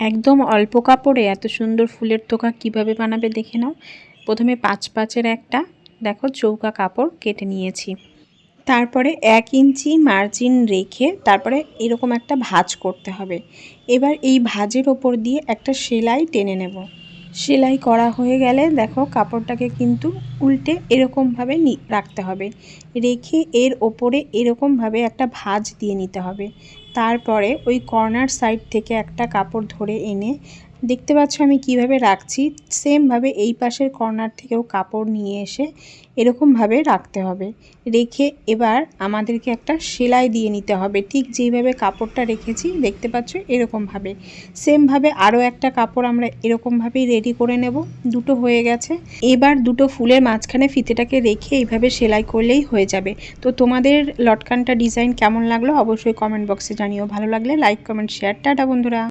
একদম অল্প কাপড়ে এত সুন্দর ফুলের তোকা কীভাবে বানাবে দেখে নাও। প্রথমে পাঁচ পাঁচের একটা, দেখো চৌকা কাপড় কেটে নিয়েছি। তারপরে এক ইঞ্চি মার্জিন রেখে তারপরে এরকম একটা ভাজ করতে হবে। এবার এই ভাজের ওপর দিয়ে একটা সেলাই টেনে নেব। সেলাই করা হয়ে গেলে দেখো কাপড়টাকে কিন্তু উল্টে এরকমভাবে রাখতে হবে। রেখে এর ওপরে এরকমভাবে একটা ভাঁজ দিয়ে নিতে হবে। তারপরে ওই কর্নার সাইড থেকে একটা কাপড় ধরে এনে দেখতে পাচ্ছ আমি কীভাবে রাখছি? সেমভাবে এই পাশের কর্নার থেকেও কাপড় নিয়ে এসে এরকমভাবে রাখতে হবে। রেখে এবার আমাদেরকে একটা সেলাই দিয়ে নিতে হবে। ঠিক যেইভাবে কাপড়টা রেখেছি, দেখতে পাচ্ছ এরকমভাবে সেমভাবে আরও একটা কাপড় আমরা এরকমভাবেই রেডি করে নেব। দুটো হয়ে গেছে। এবার দুটো ফুলের মাঝখানে ফিতেটাকে রেখে এইভাবে সেলাই করলেই হয়ে যাবে। তো তোমাদের লটকানটা ডিজাইন কেমন লাগল অবশ্যই কমেন্ট বক্সে জানিও। ভালো লাগলে লাইক কমেন্ট শেয়ার টাটা বন্ধুরা।